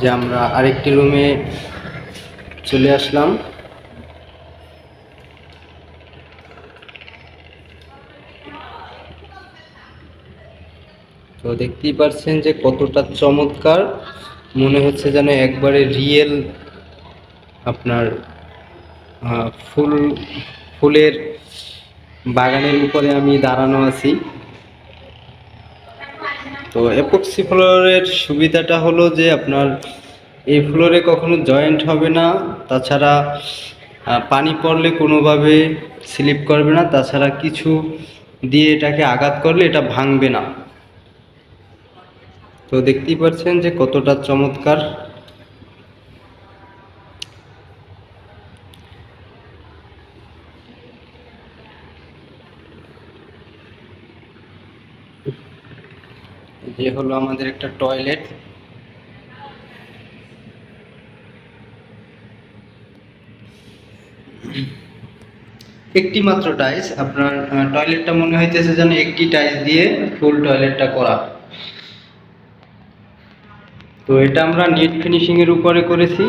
যে আমরা আরেকটি রুমে চলে আসলাম। তো দেখতেই পারছেন যে কতটা চমৎকার। মনে হচ্ছে যেন একবারে রিয়েল আপনার ফুল, ফুলের বাগানের উপরে আমি দাঁড়ানো আছি। তো এপক্সি ফ্লোরের সুবিধাটা হলো যে আপনার এই ফ্লোরে কখনো জয়েন্ট হবে না, তাছাড়া পানি পড়লে কোনোভাবে স্লিপ করবে না, তাছাড়া কিছু দিয়ে এটাকে আঘাত করলে এটা ভাঙবে না। তো দেখতেই পাচ্ছেন যে কতটা চমৎকার যে হলো আমাদের একটা টয়লেট। একটি মাত্র টাইস, আপনার টয়লেটটা মনে হইতেছে যেন একটি টাইস দিয়ে ফুল টয়লেটটা করা। তো এটা আমরা নেট ফিনিশিং এর উপরে করেছি।